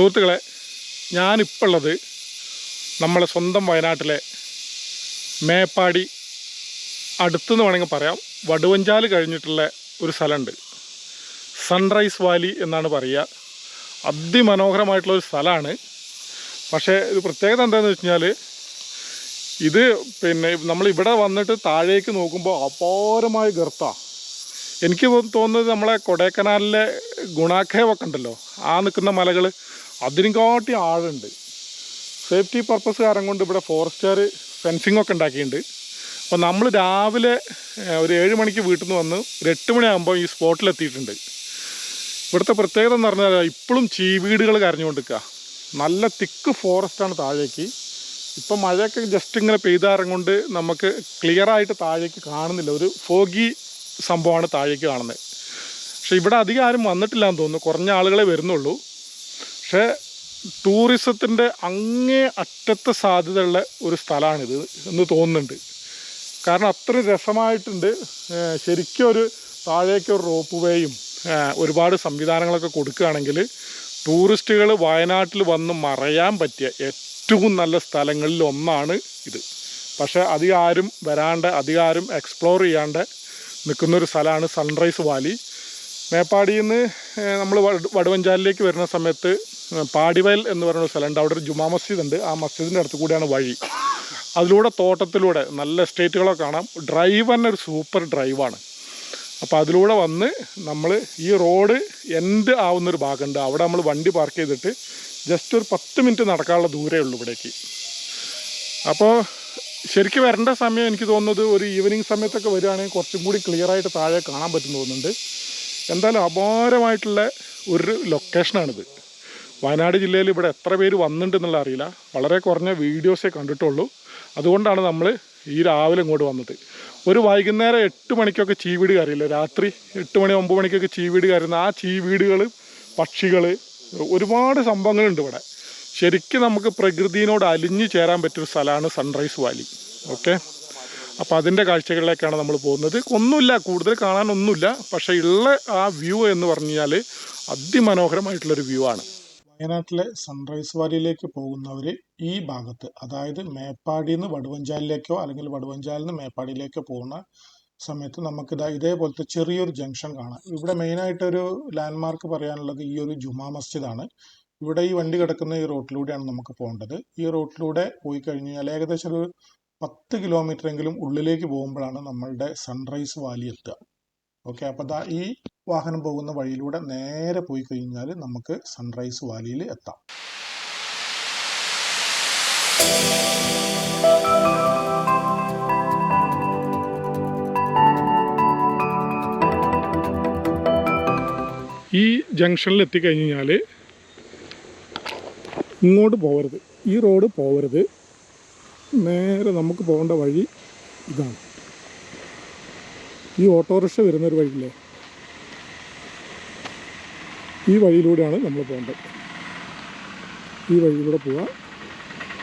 സുഹൃത്തുക്കളെ ഞാനിപ്പോൾ ഉള്ളത് നമ്മളെ സ്വന്തം വയനാട്ടിലെ മേപ്പാടി അടുത്തെന്ന് വേണമെങ്കിൽ പറയാം. വടുവഞ്ചാൽ കഴിഞ്ഞിട്ടുള്ള ഒരു സ്ഥലമുണ്ട്. സൺറൈസ് വാലി എന്നാണ് പറയുക. അതിമനോഹരമായിട്ടുള്ള ഒരു സ്ഥലമാണ്. പക്ഷേ ഇത് പ്രത്യേകത എന്താണെന്ന് വെച്ച് കഴിഞ്ഞാൽ ഇത് പിന്നെ നമ്മൾ ഇവിടെ വന്നിട്ട് താഴേക്ക് നോക്കുമ്പോൾ അപാരമായ ഗർത്ത. എനിക്ക് തോന്നുന്നത് നമ്മളെ കൊടൈക്കനാലിലെ ഗുണാഖേവൊക്കെ ഉണ്ടല്ലോ ആ നിൽക്കുന്ന മലകൾ അതിനും കാട്ടി ആഴുണ്ട് സേഫ്റ്റി പർപ്പസ് കാരണം കൊണ്ട് ഇവിടെ ഫോറസ്റ്റുകാർ ഫെൻസിംഗ് ഒക്കെ ഉണ്ടാക്കിയിട്ടുണ്ട്. അപ്പോൾ നമ്മൾ രാവിലെ ഒരു ഏഴ് മണിക്ക് വീട്ടിൽ നിന്ന് വന്ന് ഒരു എട്ട് മണിയാകുമ്പോൾ ഈ സ്പോട്ടിലെത്തിയിട്ടുണ്ട് ഇവിടുത്തെ പ്രത്യേകത എന്ന് പറഞ്ഞാൽ ഇപ്പോഴും ചീവീടുകൾ കരഞ്ഞുകൊണ്ടിരിക്കുക. നല്ല തിക്ക് ഫോറസ്റ്റാണ് താഴേക്ക്. ഇപ്പം മഴയൊക്കെ ജസ്റ്റ് ഇങ്ങനെ പെയ്താരം കൊണ്ട് നമുക്ക് ക്ലിയറായിട്ട് താഴേക്ക് കാണുന്നില്ല. ഒരു ഫോഗി സംഭവമാണ് താഴേക്ക് കാണുന്നത്. പക്ഷേ ഇവിടെ അധികം ആരും വന്നിട്ടില്ല എന്ന് തോന്നുന്നു. കുറഞ്ഞ ആളുകളെ വരുന്നുള്ളൂ. പക്ഷേ ടൂറിസത്തിന്റെ അങ്ങേ അറ്റത്തെ സാധ്യതയുള്ള ഒരു സ്ഥലമാണിത് എന്ന് തോന്നുന്നുണ്ട്. കാരണം അത്രയും രസമായിട്ടുണ്ട്. ശരിക്കും ഒരു താഴേക്ക് ഒരു റോപ്പ് വേയും ഒരുപാട് സംവിധാനങ്ങളൊക്കെ കൊടുക്കുകയാണെങ്കിൽ ടൂറിസ്റ്റുകൾ വയനാട്ടിൽ വന്ന് മറയാൻ പറ്റിയ ഏറ്റവും നല്ല സ്ഥലങ്ങളിൽ ഒന്നാണ് ഇത്. പക്ഷേ അധികം ആരും വരാണ്ട് അധികം ആരും എക്സ്പ്ലോർ ചെയ്യാണ്ട് നിൽക്കുന്നൊരു സ്ഥലമാണ് സൺറൈസ് വാലി മേപ്പാടിയിൽ നിന്ന് നമ്മൾ വടുവഞ്ചാലിലേക്ക് വരുന്ന സമയത്ത് പാടിവയൽ എന്ന് പറയുന്ന സ്ഥലമുണ്ട്. അവിടെ ഒരു ജുമാ മസ്ജിദ് ഉണ്ട് ആ മസ്ജിദിന്റെ അടുത്ത് കൂടിയാണ് വഴി. അതിലൂടെ തോട്ടത്തിലൂടെ നല്ല എസ്റ്റേറ്റുകളൊക്കെ കാണാം. ഡ്രൈവ് തന്നെ ഒരു സൂപ്പർ ഡ്രൈവാണ്. അപ്പോൾ അതിലൂടെ വന്ന് നമ്മൾ ഈ റോഡ് എൻഡ് ആവുന്നൊരു ഭാഗമുണ്ട്. അവിടെ നമ്മൾ വണ്ടി പാർക്ക് ചെയ്തിട്ട് ജസ്റ്റ് ഒരു പത്ത് മിനിറ്റ് നടക്കാനുള്ള ദൂരമേ ഉള്ളൂ ഇവിടേക്ക്. അപ്പോൾ ശരിക്കും വരേണ്ട സമയം എനിക്ക് തോന്നുന്നത് ഒരു ഈവനിങ് സമയത്തൊക്കെ വരികയാണെങ്കിൽ കുറച്ചും കൂടി ക്ലിയർ ആയിട്ട് താഴെ കാണാൻ പറ്റും തോന്നുന്നുണ്ട്. എന്തായാലും അപാരമായിട്ടുള്ള ഒരു ലൊക്കേഷനാണിത് വയനാട് ജില്ലയിൽ ഇവിടെ എത്ര പേര് വന്നിട്ടുണ്ട് എന്നുള്ള അറിയില്ല. വളരെ കുറഞ്ഞ വീഡിയോസേ കണ്ടിട്ടുള്ളൂ. അതുകൊണ്ടാണ് നമ്മൾ ഈ രാവിലെ ഇങ്ങോട്ട് വന്നത്. ഒരു വൈകുന്നേരം എട്ട് മണിക്കൊക്കെ ചീവീട് കയറിയില്ല? രാത്രി എട്ട് മണി ഒമ്പത് മണിക്കൊക്കെ ചീവീട് കയറുന്ന ആ ചീവീടുകൾ പക്ഷികൾ ഒരുപാട് സംഭവങ്ങളുണ്ട് ഇവിടെ. ശരിക്കും നമുക്ക് പ്രകൃതിയോട് അലിഞ്ഞു ചേരാൻ പറ്റിയൊരു സ്ഥലമാണ് സൺറൈസ് വാലി. ഓക്കെ? അപ്പോൾ അതിന്റെ കാഴ്ചകളിലേക്കാണ് നമ്മൾ പോകുന്നത്. ഒന്നുമില്ല കൂടുതൽ കാണാനൊന്നുമില്ല പക്ഷേ ഉള്ള ആ വ്യൂ എന്ന് പറഞ്ഞു കഴിഞ്ഞാൽ അതിമനോഹരമായിട്ടുള്ളൊരു വ്യൂ ആണ്. വയനാട്ടിലെ സൺറൈസ് വാലിയിലേക്ക് പോകുന്നവർ ഈ ഭാഗത്ത് അതായത് മേപ്പാടിയിൽ നിന്ന് വടുവഞ്ചാലിലേക്കോ അല്ലെങ്കിൽ വടുവഞ്ചാലിൽ നിന്ന് മേപ്പാടിയിലേക്കോ പോകുന്ന സമയത്ത് നമുക്ക് ഇതാ ഇതേപോലത്തെ ചെറിയൊരു ജംഗ്ഷൻ കാണാം. ഇവിടെ മെയിനായിട്ടൊരു ലാൻഡ്മാർക്ക് പറയാനുള്ളത് ഈ ഒരു ജുമാ മസ്ജിദാണ്. ഇവിടെ ഈ വണ്ടി കിടക്കുന്ന ഈ റോട്ടിലൂടെയാണ് നമുക്ക് പോകേണ്ടത്. ഈ റോട്ടിലൂടെ പോയി കഴിഞ്ഞ് കഴിഞ്ഞാൽ ഏകദേശം ഒരു പത്ത് കിലോമീറ്റർ എങ്കിലും ഉള്ളിലേക്ക് പോകുമ്പോഴാണ് നമ്മളുടെ സൺറൈസ് വാലി എത്തുക. ഓക്കെ അപ്പോൾ ദാ ഈ വാഹനം പോകുന്ന വഴിയിലൂടെ നേരെ പോയി കഴിഞ്ഞാൽ നമുക്ക് സൺറൈസ് വാലിയിൽ എത്താം. ഈ ജംഗ്ഷനിൽ എത്തിക്കഴിഞ്ഞ് കഴിഞ്ഞാൽ ഇങ്ങോട്ട് പോകരുത് ഈ റോഡ് പോകരുത് നേരെ നമുക്ക് പോകേണ്ട വഴി ഇതാണ്. ഈ ഓട്ടോറിക്ഷ വരുന്നൊരു വഴിയില്ലേ? ഈ വഴിയിലൂടെയാണ് നമ്മൾ പോകേണ്ടത്. ഈ വഴിയിലൂടെ പോവുക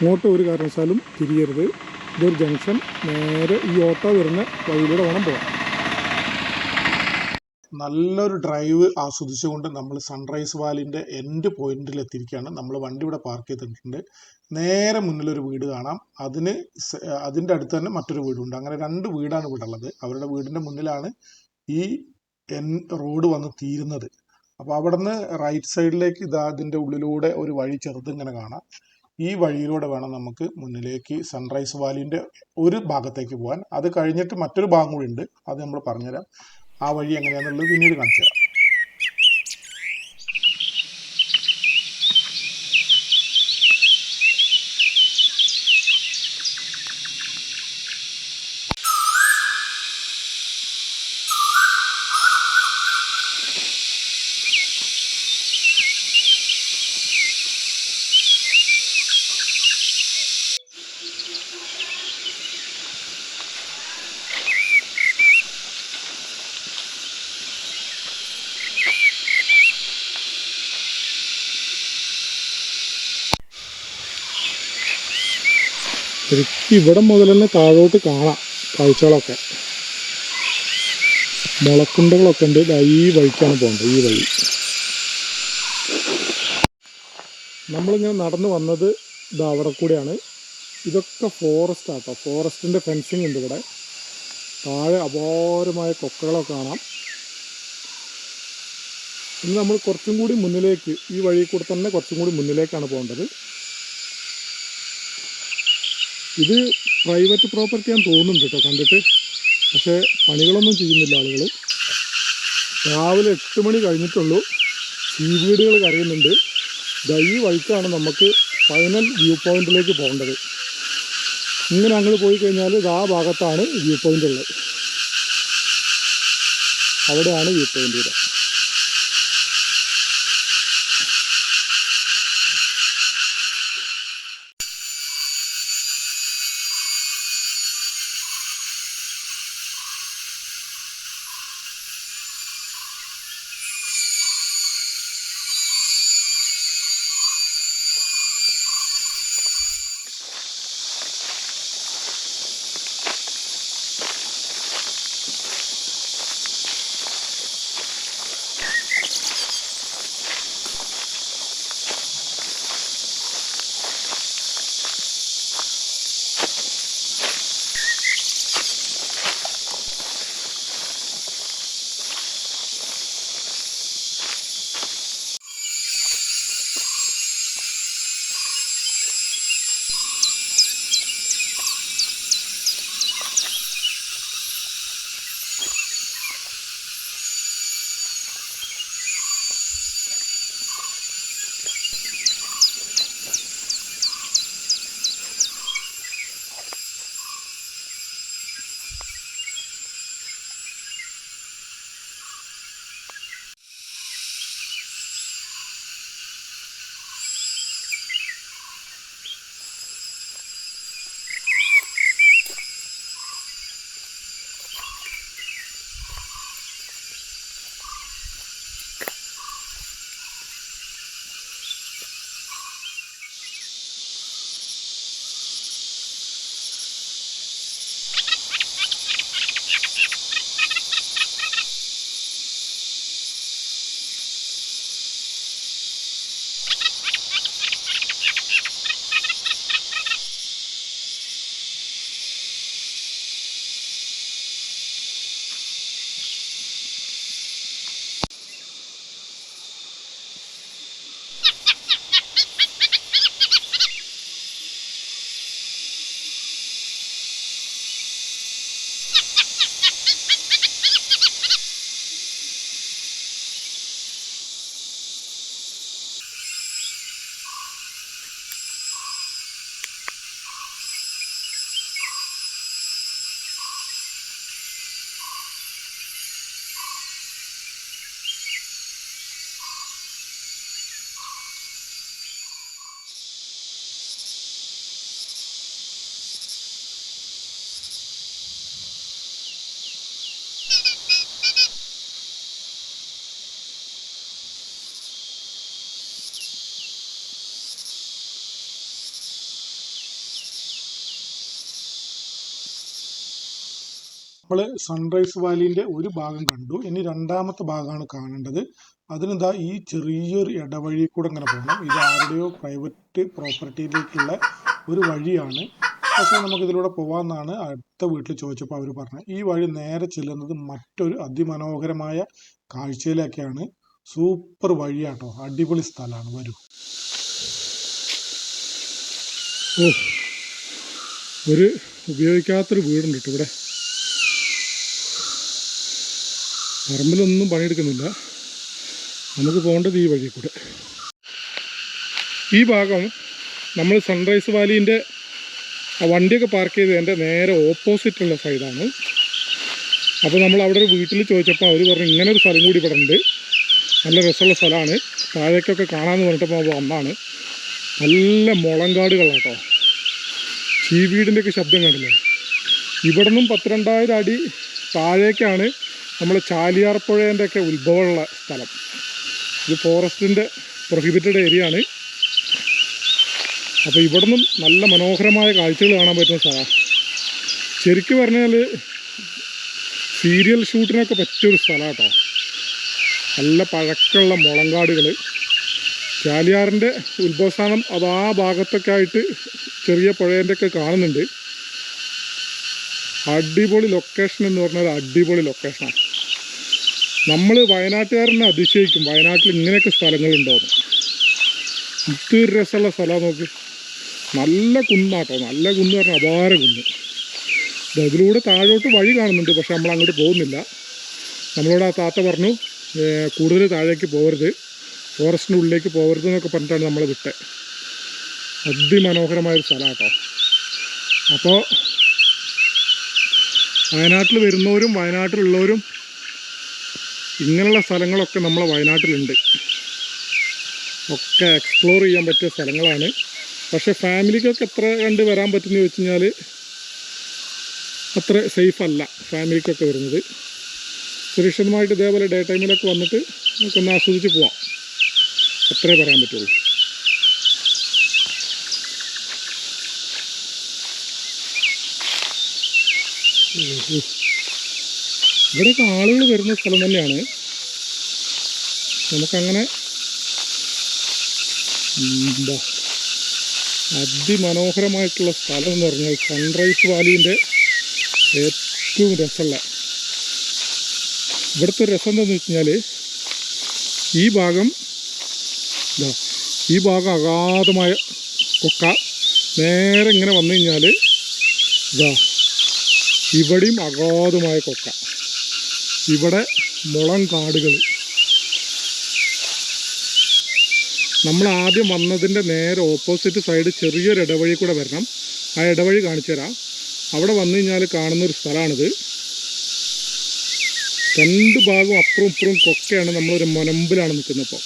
ഇങ്ങോട്ട് ഒരു കാരണവശാലും തിരിയരുത്. ഇതൊരു ജംഗ്ഷൻ. നേരെ ഈ ഓട്ടോ വരുന്ന വഴിയിലൂടെ വേണം പോകാൻ നല്ലൊരു ഡ്രൈവ് ആസ്വദിച്ചുകൊണ്ട് നമ്മൾ സൺറൈസ് വാലിന്റെ എൻഡ് പോയിന്റിൽ എത്തിയിരിക്കുകയാണ് നമ്മൾ വണ്ടി ഇവിടെ പാർക്ക് ചെയ്തിട്ടുണ്ട്. നേരെ മുന്നിലൊരു വീട് കാണാം. അതിന് അതിന്റെ അടുത്ത് തന്നെ മറ്റൊരു വീടുണ്ട്. അങ്ങനെ രണ്ട് വീടാണ് ഇവിടെ ഉള്ളത്. അവരുടെ വീടിന്റെ മുന്നിലാണ് ഈ എൻ റോഡ് വന്ന് തീരുന്നത്. അപ്പോൾ അവിടുന്ന് റൈറ്റ് സൈഡിലേക്ക് ഇതാ അതിന്റെ ഉള്ളിലൂടെ ഒരു വഴി ചെറുത് ഇങ്ങനെ കാണാം. ഈ വഴിയിലൂടെ വേണം നമുക്ക് മുന്നിലേക്ക് സൺറൈസ് വാലിന്റെ ഒരു ഭാഗത്തേക്ക് പോകാൻ. അത് കഴിഞ്ഞിട്ട് മറ്റൊരു ഭാഗം കൂടി ഉണ്ട്. അത് നമ്മൾ പറഞ്ഞുതരാം. ആ വഴി എങ്ങനെയാണെന്നുള്ളത് പിന്നീട് കാണിച്ചു തരാം ശരിക്കും ഇവിടെ മുതൽ തന്നെ താഴോട്ട് കാണാം കാഴ്ചകളൊക്കെ. മുളക്കുണ്ടകളൊക്കെ ഉണ്ട്. ഈ വഴിക്കാണ് പോകേണ്ടത് ഈ വഴി. നമ്മളിങ്ങനെ നടന്നു വന്നത് ഇത് അവിടെ കൂടെയാണ്. ഇതൊക്കെ ഫോറസ്റ്റ് ആട്ടോ. ഫോറസ്റ്റിന്റെ ഫെൻസിങ് ഉണ്ട് ഇവിടെ. താഴെ അപാരമായ കൊക്കകളൊക്കെ കാണാം. ഇനി നമ്മൾ കുറച്ചും കൂടി മുന്നിലേക്ക് ഈ വഴി കൂടെ തന്നെ കുറച്ചും കൂടി മുന്നിലേക്കാണ് പോകേണ്ടത്. ഇത് പ്രൈവറ്റ് പ്രോപ്പർട്ടി ആണെന്ന് തോന്നുന്നുണ്ട് കേട്ടോ കണ്ടിട്ട്. പക്ഷേ പണികളൊന്നും ചെയ്യുന്നില്ല ആളുകൾ രാവിലെ എട്ട് മണി കഴിഞ്ഞിട്ടുള്ളൂ. സീവീടുകൾ കരയുന്നുണ്ട്. ഈ വഴിക്കാണ് നമുക്ക് ഫൈനൽ വ്യൂ പോയിന്റിലേക്ക് പോകേണ്ടത്. ഇങ്ങനെ അങ്ങോട്ട് പോയി കഴിഞ്ഞാൽ ഇത് ആ ഭാഗത്താണ് വ്യൂ പോയിന്റ് ഉള്ളത്. അവിടെയാണ് വ്യൂ പോയിന്റ് ഇവിടെ നമ്മൾ സൺറൈസ് വാലിന്റെ ഒരു ഭാഗം കണ്ടു. ഇനി രണ്ടാമത്തെ ഭാഗമാണ് കാണേണ്ടത്. അതിനെന്താ ഈ ചെറിയൊരു ഇടവഴി കൂടെ ഇങ്ങനെ പോകണം ഇത് ആരുടെയോ പ്രൈവറ്റ് പ്രോപ്പർട്ടിയിലേക്കുള്ള ഒരു വഴിയാണ്. പക്ഷേ നമുക്കിതിലൂടെ പോകാമെന്നാണ് അടുത്ത വീട്ടിൽ ചോദിച്ചപ്പോൾ അവർ പറഞ്ഞത്. ഈ വഴി നേരെ ചെല്ലുന്നത് മറ്റൊരു അതിമനോഹരമായ കാഴ്ചയിലേക്കാണ്. സൂപ്പർ വഴിയാട്ടോ. അടിപൊളി സ്ഥലമാണ്. വരൂ. ഒരു ഉപയോഗിക്കാത്തൊരു വീടുണ്ട് കേട്ടോ ഇവിടെ. പറമ്പിലൊന്നും പണിയെടുക്കുന്നില്ല. നമുക്ക് പോകേണ്ടത് ഈ വഴി കൂടെ. ഈ ഭാഗം നമ്മൾ സൺറൈസ് വാലീന്റെ വണ്ടിയൊക്കെ പാർക്ക് ചെയ്തതിന്റെ നേരെ ഓപ്പോസിറ്റുള്ള സൈഡാണ് അപ്പോൾ നമ്മൾ അവിടെ ഒരു വീട്ടിൽ ചോദിച്ചപ്പോൾ അവർ പറഞ്ഞു ഇങ്ങനെ ഒരു സ്ഥലം കൂടി ഇവിടെ ഉണ്ട്. നല്ല രസമുള്ള സ്ഥലമാണ്. താഴേക്കൊക്കെ കാണാമെന്ന് പറഞ്ഞിട്ടപ്പോൾ നമ്മൾ വന്നാണ്. നല്ല മുളങ്കാടുകളാട്ടോ. ചീവീടിന്റെയൊക്കെ ശബ്ദം കണ്ടില്ലേ ഇവിടെ നിന്നും പത്തിരണ്ടായിരം അടി താഴേക്കാണ് നമ്മളെ ചാലിയാർ പുഴേന്റെ ഒക്കെ ഉത്ഭവമുള്ള സ്ഥലം. ഇത് ഫോറസ്റ്റിന്റെ പ്രൊഹിബിറ്റഡ് ഏരിയ ആണ്. അപ്പോൾ ഇവിടുന്നും നല്ല മനോഹരമായ കാഴ്ചകൾ കാണാൻ പറ്റുന്ന സ്ഥലമാണ് ശരിക്കും പറഞ്ഞാൽ സീരിയൽ ഷൂട്ടിനൊക്കെ പറ്റിയൊരു സ്ഥലമാണ് കേട്ടോ നല്ല പഴക്കമുള്ള മുളങ്കാടുകൾ ചാലിയാറിന്റെ ഉത്ഭവസ്ഥാനം അത് ആ ഭാഗത്തൊക്കെ ആയിട്ട് ചെറിയ പുഴേന്റെ ഒക്കെ കാണുന്നുണ്ട്. അടിപൊളി ലൊക്കേഷൻ എന്ന് പറഞ്ഞാൽ അടിപൊളി ലൊക്കേഷനാണ് നമ്മൾ വയനാട്ടുകാരനെ അതിശയിക്കും. വയനാട്ടിൽ ഇങ്ങനെയൊക്കെ സ്ഥലങ്ങളുണ്ടോന്ന് ഇത്തിരി രസമുള്ള സ്ഥലമാണ് നോക്ക്. നല്ല കുന്നാട്ടോ. നല്ല കുന്ന് പറഞ്ഞാൽ അപാര കുന്ന്. അതിലൂടെ താഴോട്ട് വഴി കാണുന്നുണ്ട് പക്ഷെ നമ്മൾ അങ്ങോട്ട് പോകുന്നില്ല. നമ്മളോട് ആ താത്ത പറഞ്ഞു കൂടുതൽ താഴേക്ക് പോകരുത് ഫോറസ്റ്റിന്റെ ഉള്ളിലേക്ക് പോകരുത് എന്നൊക്കെ പറഞ്ഞിട്ടാണ് നമ്മൾ വിട്ടത് അതിമനോഹരമായൊരു സ്ഥലമാണ് കേട്ടോ അപ്പോൾ വയനാട്ടിൽ വരുന്നവരും വയനാട്ടിലുള്ളവരും ഇങ്ങനെയുള്ള സ്ഥലങ്ങളൊക്കെ നമ്മളെ വയനാട്ടിലുണ്ട്. ഒക്കെ എക്സ്പ്ലോർ ചെയ്യാൻ പറ്റിയ സ്ഥലങ്ങളാണ്. പക്ഷേ ഫാമിലിക്കൊക്കെ എത്ര കണ്ട് വരാൻ പറ്റുമെന്ന് ചോദിച്ചു കഴിഞ്ഞാൽ അത്ര സേഫ് അല്ല ഫാമിലിക്കൊക്കെ വരുന്നത്. സുരക്ഷിതമായിട്ട് ഇതേപോലെ ഡേ ടൈമിലൊക്കെ വന്നിട്ട് നമുക്കൊന്ന് ആസ്വദിച്ച് പോവാം. അത്രേ പറയാൻ പറ്റുള്ളൂ. ഉം. ഇവിടെയൊക്കെ ആളുകൾ വരുന്ന സ്ഥലം തന്നെയാണ്. നമുക്കങ്ങനെ അതിമനോഹരമായിട്ടുള്ള സ്ഥലം എന്ന് പറഞ്ഞാൽ സൺറൈസ് വാലിന്റെ ഏറ്റവും രസമുള്ള. ഇവിടുത്തെ രസം എന്താണെന്ന് വെച്ച് കഴിഞ്ഞാൽ ഈ ഭാഗം ഇതാ ഈ ഭാഗം അഗാധമായ കൊക്ക നേരെ ഇങ്ങനെ വന്നു കഴിഞ്ഞാൽ ഇതാ ഇവിടെയും അഗാധമായ കൊക്ക ഇവിടെ മുളം കാടുകൾ. നമ്മൾ ആദ്യം വന്നതിന്റെ നേരെ ഓപ്പോസിറ്റ് സൈഡ് ചെറിയൊരു ഇടവഴി കൂടെ വരണം. ആ ഇടവഴി കാണിച്ചു തരാം. അവിടെ വന്നു കഴിഞ്ഞാൽ കാണുന്നൊരു സ്ഥലമാണിത്. രണ്ട് ഭാഗവും അപ്പുറം ഇപ്പുറം കൊക്കയാണ് നമ്മളൊരു മുനമ്പിലാണ് നിൽക്കുന്നത് ഇപ്പോൾ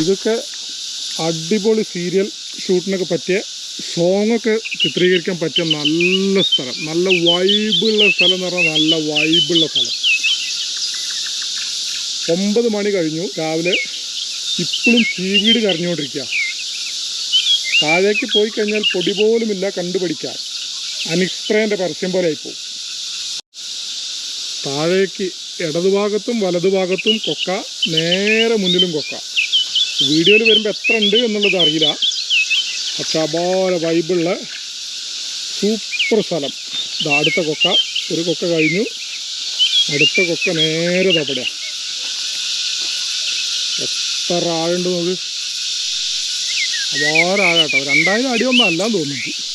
ഇതൊക്കെ അടിപൊളി സീരിയൽ ഷൂട്ടിനൊക്കെ പറ്റിയ സോങ്ങൊക്കെ ചിത്രീകരിക്കാൻ പറ്റിയ നല്ല സ്ഥലം. നല്ല വൈബുള്ള സ്ഥലം എന്ന് പറഞ്ഞാൽ നല്ല വൈബുള്ള സ്ഥലം. ഒമ്പത് മണി കഴിഞ്ഞു. രാവിലെ ഇപ്പോഴും ചീവീട് കരഞ്ഞുകൊണ്ടിരിക്കുക താഴേക്ക് പോയി കഴിഞ്ഞാൽ പൊടി പോലുമില്ല കണ്ടുപിടിക്കാൻ. അനിക്സ്പ്രേന്റെ പരസ്യം പോലെ ആയിപ്പോവും. താഴേക്ക് ഇടതുഭാഗത്തും വലതുഭാഗത്തും കൊക്ക നേരെ മുന്നിലും കൊക്ക. വീഡിയോയിൽ വരുമ്പോൾ എത്ര ഉണ്ട് എന്നുള്ളത് അറിയില്ല. പക്ഷെ അപാര വൈബുള്ള സൂപ്പർ സ്ഥലം. ഇതാ അടുത്ത കൊക്ക. ഒരു കൊക്ക കഴിഞ്ഞു. അടുത്ത കൊക്ക നേരെ തവിടെ എത്ര ആഴുണ്ട് നോക്ക്. അപാര ആഴാട്ടോ. രണ്ടായിരം അടിയൊന്നും അല്ലാന്ന് തോന്നുന്നു.